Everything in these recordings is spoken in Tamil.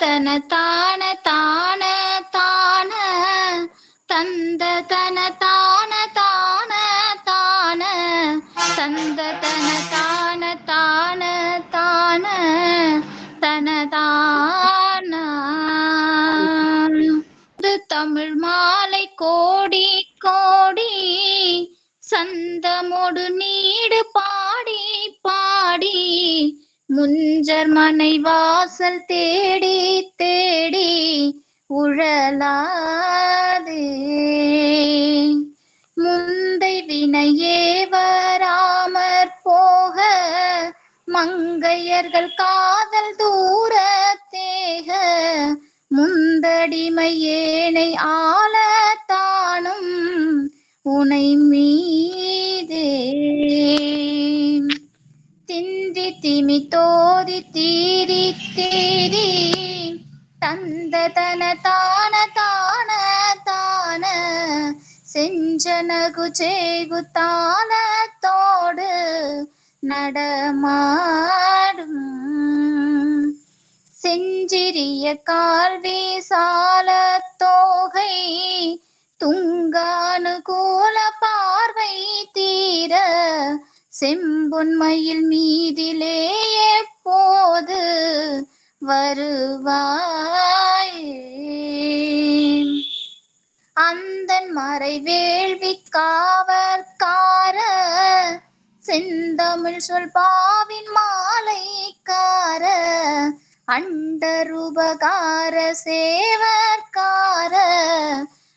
தன தான தான தான தந்த தன தான தான தான தந்த தன தான தான தான தன தான. தமிழ் மாலை கோடி கோடி சந்தமோடு நீடு பாடி பாடி முஞ்சர் மனை வாசல் தேடி தேடி உழலாதே. முந்தை வினையே வராமற் போக மங்கையர்கள் காதல் தூர தேக முந்தடிமை ஏனை தேடி தந்த தன தான தான தான. செஞ்சனகு சேகு தானத்தோடு நடமாடும். செஞ்சிறிய கால்வி சால தோகை துங்கானுகூல பார்வை தீர. செம்பொன்மையில் மீதிலே எப்போது வருவாயே. அந்தன் மறை வேள்வி காவற்கார செந்தமிழ் சொல் பாவின் மாலைக்கார அண்டருபகார சேவற்கார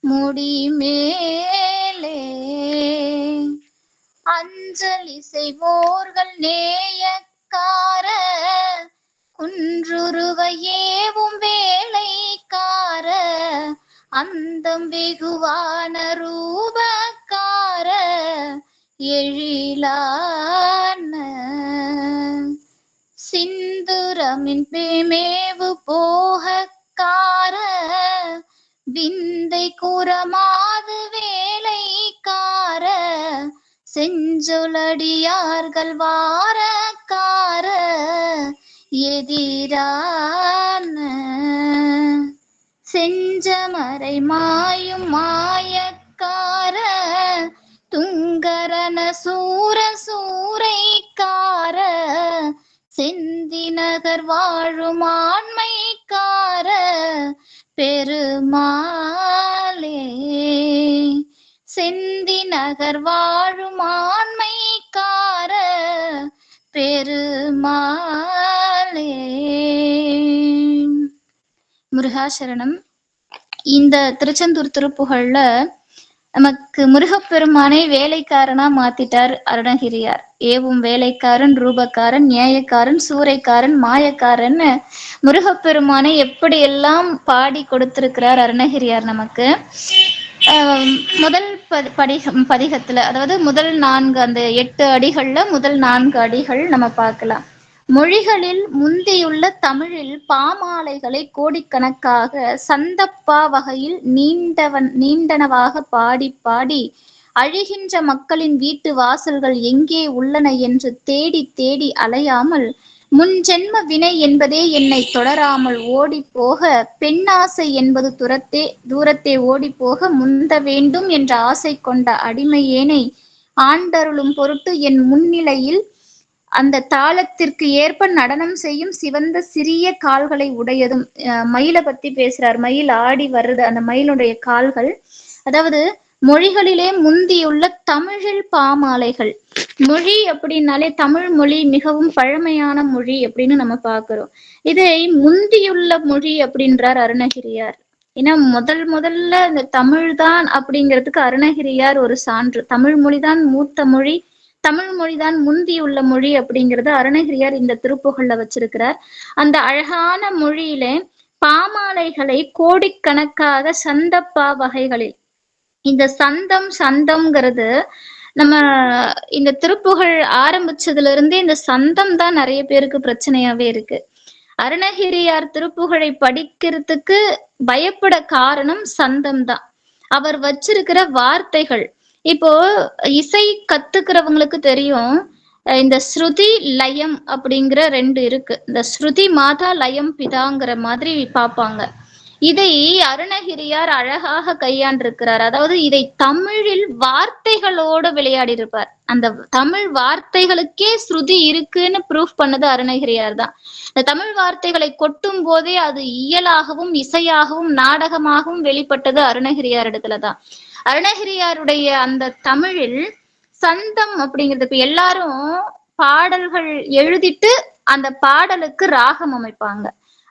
முடி மேலே. அஞ்சலி செய்வோர்கள் நேய வேலைக்கார குன்றுருவையேவும் வேலைக்கார. அந்தம் வெகுவான ரூபக்கார. எழிலான. சிந்துரமின் பேமேவு போகக்கார. விந்தை கூறமாது செஞ்சொலடியார்கள் வாரக்கார எதிரான செஞ்சமரை மாயும் மாயக்கார துங்கரன சூர சூரை உலகர் வாழும் ஆண்மைக்கார பெருமாளே. முருகாசரணம். இந்த திருச்செந்தூர் திருப்புகழ்ல நமக்கு முருகப்பெருமானை வேலைக்காரனா மாத்திட்டார் அருணகிரியார். ஏவும் வேலைக்காரன் ரூபக்காரன் நியாயக்காரன் சூறைக்காரன் மாயக்காரன் முருகப்பெருமானை எப்படி எல்லாம் பாடி கொடுத்திருக்கிறார் அருணகிரியார் நமக்கு? முதல் பதி- படிகம் பதிகத்துல அதாவது முதல் நான்கு அந்த எட்டு அடிகள்ல முதல் நான்கு அடிகள் நம்ம பார்க்கலாம். மொழிகளில் முந்தியுள்ள தமிழில் பாமாலைகளை கோடிக்கணக்காக சந்தப்பா வகையில் நீண்டவன் நீண்டனவாக பாடி பாடி அழிகின்ற மக்களின் வீட்டு வாசல்கள் எங்கே உள்ளன என்று தேடி தேடி அலையாமல் முன் ஜென்ம வினை என்பதே என்னை தொடராமல் ஓடி போக பெண்ணாசை என்பது துரத்தே தூரத்தே ஓடி போக முந்த வேண்டும் என்ற ஆசை கொண்ட அடிமையேனை ஆண்டருளும் பொருட்டு என் முன்னிலையில் அந்த தாளத்திற்கு ஏற்ப நடனம் செய்யும் சிவந்த சிறிய கால்களை உடையதும் அஹ் மயிலை பத்தி பேசுறார். மயில் ஆடி வருது அந்த மயிலுடைய கால்கள். அதாவது மொழிகளிலே முந்தியுள்ள தமிழில் பாமாலைகள். மொழி அப்படின்னாலே தமிழ் மொழி மிகவும் பழமையான மொழி அப்படின்னு நம்ம பாக்குறோம் இதை முந்தியுள்ள மொழி அப்படின்றார் அருணகிரியார். ஏன்னா முதல் முதல்ல இந்த தமிழ் தான் அப்படிங்கிறதுக்கு அருணகிரியார் ஒரு சான்று. தமிழ் மொழிதான் மூத்த மொழி. தமிழ் மொழிதான் முந்தியுள்ள மொழி அப்படிங்கிறது அருணகிரியார் இந்த திருப்புகள்ல வச்சிருக்கிறார். அந்த அழகான மொழியிலே பாமாலைகளை கோடிக்கணக்காக சந்தப்பா வகைகளில் இந்த சந்தம் சந்தம்ங்கிறது நம்ம இந்த திருப்புகழ் ஆரம்பிச்சதுல இருந்தே இந்த சந்தம் தான் நிறைய பேருக்கு பிரச்சனையாவே இருக்கு. அருணகிரியார் திருப்புகழை படிக்கிறதுக்கு பயப்பட காரணம் சந்தம் தான். அவர் வச்சிருக்கிற வார்த்தைகள். இப்போ இசை கத்துக்கிறவங்களுக்கு தெரியும் இந்த ஸ்ருதி லயம் அப்படிங்கிற ரெண்டு இருக்கு. இந்த ஸ்ருதி மாதா லயம் பிதாங்கிற மாதிரி பார்ப்பாங்க. இதை அருணகிரியார் அழகாக கையாண்டிருக்கிறார். அதாவது இதை தமிழில் வார்த்தைகளோட விளையாடி இருப்பார் அந்த தமிழ் வார்த்தைகளுக்கே ஸ்ருதி இருக்குன்னு ப்ரூஃப் பண்ணது அருணகிரியார் தான். இந்த தமிழ் வார்த்தைகளை கொட்டும் போதே அது இயலாகவும் இசையாகவும் நாடகமாகவும் வெளிப்பட்டது அருணகிரியார் இடத்துல தான். அருணகிரியாருடைய அந்த தமிழில் சந்தம் அப்படிங்கிறது இப்ப எல்லாரும் பாடல்கள் எழுதிட்டு அந்த பாடலுக்கு ராகம் அமைப்பாங்க.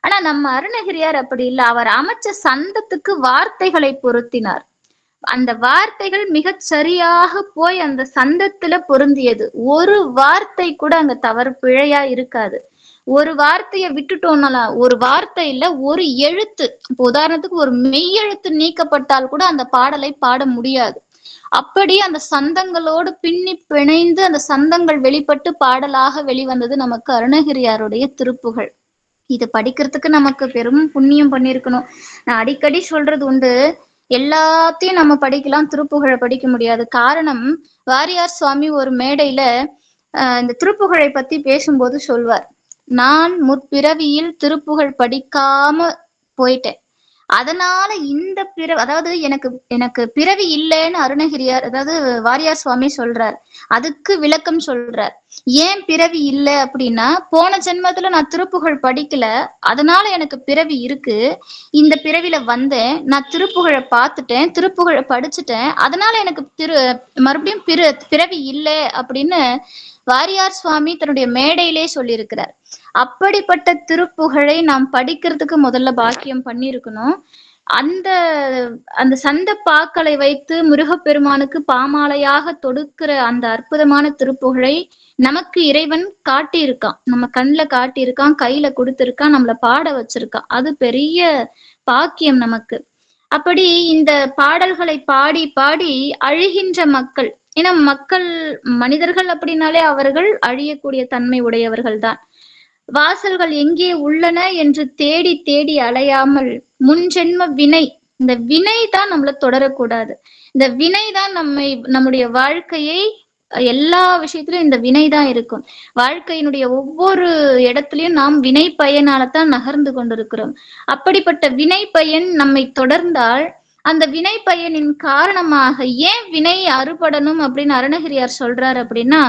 ஆனா நம்ம அருணகிரியார் அப்படி இல்ல. அவர் அமைச்ச சந்தத்துக்கு வார்த்தைகளை பொருத்தினார். அந்த வார்த்தைகள் மிகச் சரியாக போய் அந்த சந்தத்துல பொருந்தியது. ஒரு வார்த்தை கூட அங்க தவறு பிழையா இருக்காது. ஒரு வார்த்தையை விட்டுட்டோம்னால ஒரு வார்த்தை இல்ல ஒரு எழுத்து. இப்போ உதாரணத்துக்கு ஒரு மெய்யெழுத்து நீக்கப்பட்டால் கூட அந்த பாடலை பாட முடியாது. அப்படி அந்த சந்தங்களோடு பின்னி பிணைந்து அந்த சந்தங்கள் வெளிப்பட்டு பாடலாக வெளிவந்தது நமக்கு அருணகிரியாருடைய திருப்புகள். இது படிக்கிறதுக்கு நமக்கு பெரும் புண்ணியம் பண்ணியிருக்கணும். நான் அடிக்கடி சொல்றது உண்டு. எல்லாத்தையும் நம்ம படிக்கலாம் திருப்புகழை படிக்க முடியாது. காரணம் வாரியார் சுவாமி ஒரு மேடையில ஆஹ் இந்த திருப்புகழை பத்தி பேசும்போது சொல்வார். நான் முற்பிறவியில் திருப்புகழ் படிக்காம போயிட்டேன். அதனால இந்த பிற அதாவது எனக்கு எனக்கு பிறவி இல்லைன்னு அருணகிரியார் அதாவது வாரியார் சுவாமி சொல்றார். அதுக்கு விளக்கம் சொல்றார். ஏன் பிறவி இல்லை அப்படின்னா போன ஜென்மத்துல நான் திருப்புகழ் படிக்கல அதனால எனக்கு பிறவி இருக்கு. இந்த பிறவில வந்தேன் நான் திருப்புகழை பார்த்துட்டேன் திருப்புகழை படிச்சுட்டேன். அதனால எனக்கு திரு மறுபடியும் பிற பிறவி இல்லை அப்படின்னு வாரியார் சுவாமி தன்னுடைய மேடையிலே சொல்லியிருக்கிறார். அப்படிப்பட்ட திருப்புகழை நாம் படிக்கிறதுக்கு முதல்ல பாக்கியம் பண்ணியிருக்கணும். அந்த அந்த சந்த பாக்களை வைத்து முருகப்பெருமானுக்கு பாமாலையாக தொடுக்கிற அந்த அற்புதமான திருப்புகழை நமக்கு இறைவன் காட்டியிருக்கான். நம்ம கண்ணுல காட்டியிருக்கான் கையில கொடுத்திருக்கான் நம்மள பாட வச்சிருக்கான். அது பெரிய பாக்கியம் நமக்கு. அப்படி இந்த பாடல்களை பாடி பாடி அழுகின்ற மக்கள் ஏன்னா மக்கள் மனிதர்கள் அப்படின்னாலே அவர்கள் அழியக்கூடிய தன்மை உடையவர்கள் தான். வாசல்கள் எங்கே உள்ளன என்று தேடி தேடி அலையாமல் முன்ஜென்ம வினை இந்த வினை தான் நம்மள தொடரக்கூடாது. இந்த வினை தான் நம்மை நம்முடைய வாழ்க்கையை எல்லா விஷயத்திலும் இந்த வினை தான் இருக்கும். வாழ்க்கையினுடைய ஒவ்வொரு இடத்துலயும் நாம் வினை பயனால தான் நகர்ந்து கொண்டிருக்கிறோம். அப்படிப்பட்ட வினை பயன் நம்மை தொடர்ந்தால் அந்த வினை பயனின் காரணமாக ஏன் வினை அறுபடணும் அப்படின்னு அருணகிரியார் சொல்றாரு அப்படின்னா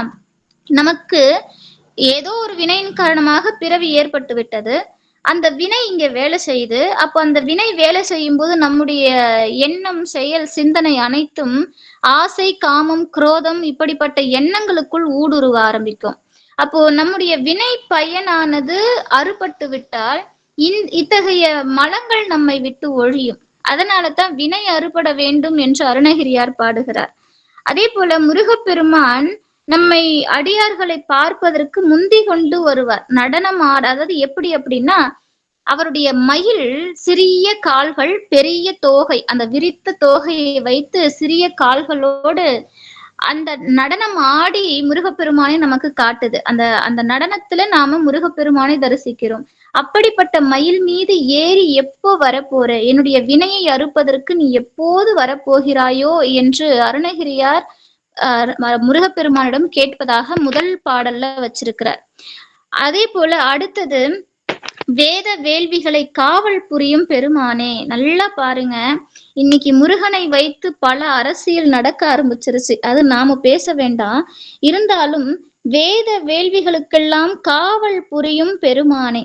நமக்கு ஏதோ ஒரு வினையின் காரணமாக பிறவி ஏற்பட்டு விட்டது. அந்த வினை இங்க வேலை செய்யுது. அப்போ அந்த வினை வேலை செய்யும் போது நம்முடைய எண்ணம் செயல் சிந்தனை அனைத்தும் ஆசை காமம் குரோதம் இப்படிப்பட்ட எண்ணங்களுக்குள் ஊடுருவ ஆரம்பிக்கும். அப்போ நம்முடைய வினை பயனானது அறுபட்டு விட்டால் இத்தகைய மலங்கள் நம்மை விட்டு ஒழியும். அதனால தான் வினை அறுபட வேண்டும் என்று அருணகிரியார் பாடுகிறார். அதே போல முருகப்பெருமான் நம்மை அடியார்களை பார்ப்பதற்கு முந்தி கொண்டு வருவார். நடனம் ஆட அதாவது எப்படி அப்படின்னா அவருடைய மயில் சிறிய கால்கள் பெரிய தோகை அந்த விரித்த தோகையை வைத்து சிறிய கால்களோடு அந்த நடனம் ஆடி முருகப்பெருமானை நமக்கு காட்டுது. அந்த அந்த நடனத்துல நாம முருகப்பெருமானை தரிசிக்கிறோம். அப்படிப்பட்ட மயில் மீது ஏறி எப்போ வரப்போற? என்னுடைய வினையை அறுப்பதற்கு நீ எப்போது வரப்போகிறாயோ? என்று அருணகிரியார் முருகப்பெருமானிடம் கேட்பதாக முதல் பாடல்ல வச்சிருக்கிறார். அதே போல அடுத்தது வேத வேள்விகளை காவல் புரியும் பெருமானே நல்லா பாருங்க. இன்னைக்கு முருகனை வைத்து பல அரசியல் நடக்க ஆரம்பிச்சிருச்சு. அது நாம பேச வேண்டாம். இருந்தாலும் வேத வேள்விகளுக்கெல்லாம் காவல் புரியும் பெருமானே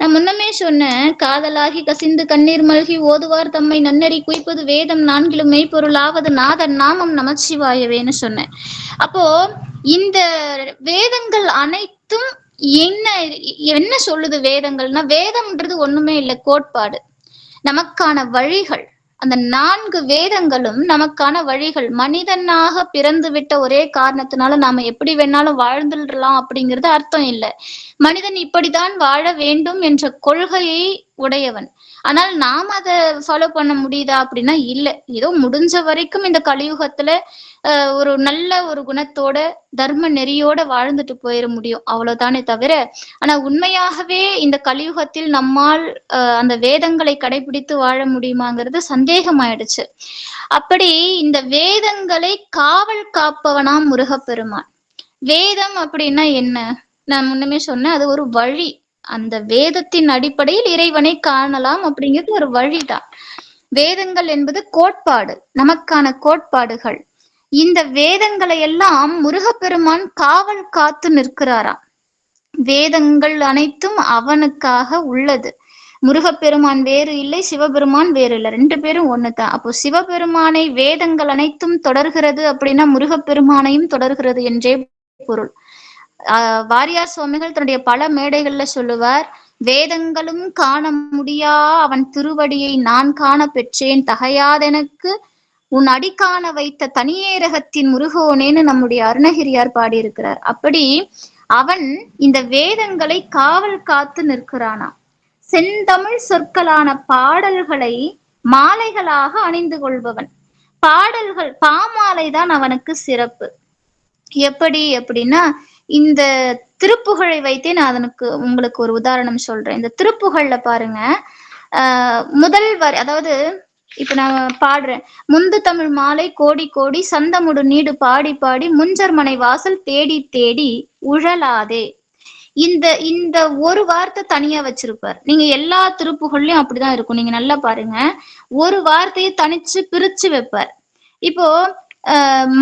நான் முன்னமே சொன்னேன் காதலாகி கசிந்து கண்ணீர் மல்கி ஓதுவார் தம்மை நன்னறி குய்ப்பது வேதம் நான்கிலும் மெய்ப்பொருளாவது நாதன் நாமம் நமச்சிவாயவேன்னு சொன்னேன். அப்போ இந்த வேதங்கள் அனைத்தும் என்ன என்ன சொல்லுது வேதங்கள்னா வேதம்ன்றது ஒண்ணுமே இல்லை கோட்பாடு. நமக்கான வழிகள். அந்த நான்கு வேதங்களும் நமக்கான வழிகள். மனிதனாக பிறந்து விட்ட ஒரே காரணத்தினால நாம எப்படி வேணாலும் வாழ்ந்துடலாம் அப்படிங்கிறது அர்த்தம் இல்லை. மனிதன் இப்படித்தான் வாழ வேண்டும் என்ற கொள்கையை உடையவன். ஆனால் நாம் அதை ஃபாலோ பண்ண முடியுதா அப்படின்னா இல்லை. ஏதோ முடிஞ்ச வரைக்கும் இந்த கலியுகத்துல ஒரு நல்ல ஒரு குணத்தோட தர்ம நெறியோட வாழ்ந்துட்டு போயிட முடியும். அவ்வளவுதானே தவிர ஆனா உண்மையாகவே இந்த கலியுகத்தில் நம்மால் அந்த வேதங்களை கடைபிடித்து வாழ முடியுமாங்கிறது சந்தேகமாயிடுச்சு. அப்படி இந்த வேதங்களை காவல் காப்பவனாம் முருகப்பெருமான். வேதம் அப்படின்னா என்ன? நான் முன்னமே சொன்னேன் அது ஒரு வழி. அந்த வேதத்தின் அடிப்படையில் இறைவனை காணலாம் அப்படிங்கிறது ஒரு வழிதான். வேதங்கள் என்பது கோட்பாடு நமக்கான கோட்பாடுகள். இந்த வேதங்களை எல்லாம் முருகப்பெருமான் காவல் காத்து நிற்கிறாராம். வேதங்கள் அனைத்தும் அவனுக்காக உள்ளது. முருகப்பெருமான் வேறு இல்லை சிவபெருமான் வேறு இல்லை. ரெண்டு பேரும் ஒண்ணுதான். அப்போ சிவபெருமானை வேதங்கள் அனைத்தும் தொடர்கிறது அப்படின்னா முருகப்பெருமானையும் தொடர்கிறது என்றே பொருள். ஆஹ் வாரியார் சுவாமிகள் தன்னுடைய பல மேடைகள்ல சொல்லுவார் வேதங்களும் காண முடியா அவன் திருவடியை நான் காண பெற்றேன் தகையாதெனக்கு உன் அடிக்கான வைத்த தனியேரகத்தின் முருகோனேன்னு நம்முடைய அருணகிரியார் பாடியிருக்கிறார். அப்படி அவன் இந்த வேதங்களை காவல் காத்து நிற்கிறானா செந்தமிழ் சொற்களான பாடல்களை மாலைகளாக அணிந்து கொள்பவன். பாடல்கள் பாமாலை தான் அவனுக்கு சிறப்பு. எப்படி அப்படின்னா இந்த திருப்புகழை வைத்தே நான் அதனுக்கு உங்களுக்கு ஒரு உதாரணம் சொல்றேன். இந்த திருப்புகழ்ல பாருங்க ஆஹ் முதல் வரி அதாவது இப்ப நான் பாடுறேன். முந்து தமிழ் மாலை கோடி கோடி சந்தமுடு நீடு பாடி பாடி முஞ்சர்மனை வாசல் தேடி தேடி உழலாதே. இந்த இந்த ஒரு வார்த்தை தனியா வச்சிருப்பார். நீங்க எல்லா திருப்புகள்லயும் அப்படிதான் இருக்கும். நீங்க நல்லா பாருங்க. ஒரு வார்த்தையை தனிச்சு பிரிச்சு வைப்பார். இப்போ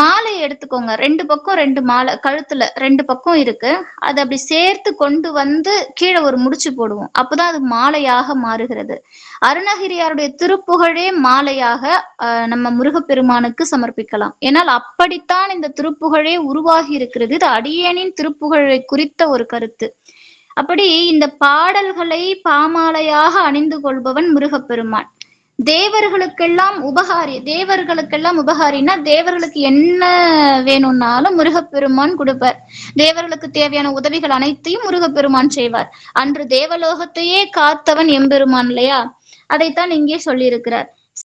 மாலை எடுத்துக்கோங்க. ரெண்டு பக்கம் ரெண்டு மாலை கழுத்துல ரெண்டு பக்கம் இருக்கு. அதை அப்படி சேர்த்து கொண்டு வந்து கீழே ஒரு முடிச்சு போடுவோம். அப்பதான் அது மாலையாக மாறுகிறது. அருணகிரியாருடைய திருப்புகழே மாலையாக நம்ம முருகப்பெருமானுக்கு சமர்ப்பிக்கலாம். ஏனால் அப்படித்தான் இந்த திருப்புகழே உருவாகி இருக்கிறது. இது அடியேனின் திருப்புகழை குறித்த ஒரு கருத்து. அப்படி இந்த பாடல்களை பாமாலையாக அணிந்து கொள்பவன் முருகப்பெருமான். தேவர்களுக்கெல்லாம் உபகாரி தேவர்களுக்கெல்லாம் உபகாரின்னா தேவர்களுக்கு என்ன வேணும்னாலும் முருகப்பெருமான் கொடுப்பார். தேவர்களுக்கு தேவையான உதவிகள் அனைத்தையும் முருகப்பெருமான் செய்வார். அன்று தேவலோகத்தையே காத்தவன் எம்பெருமான் இல்லையா? அதைத்தான் இங்கே சொல்லியிருக்கிறார்.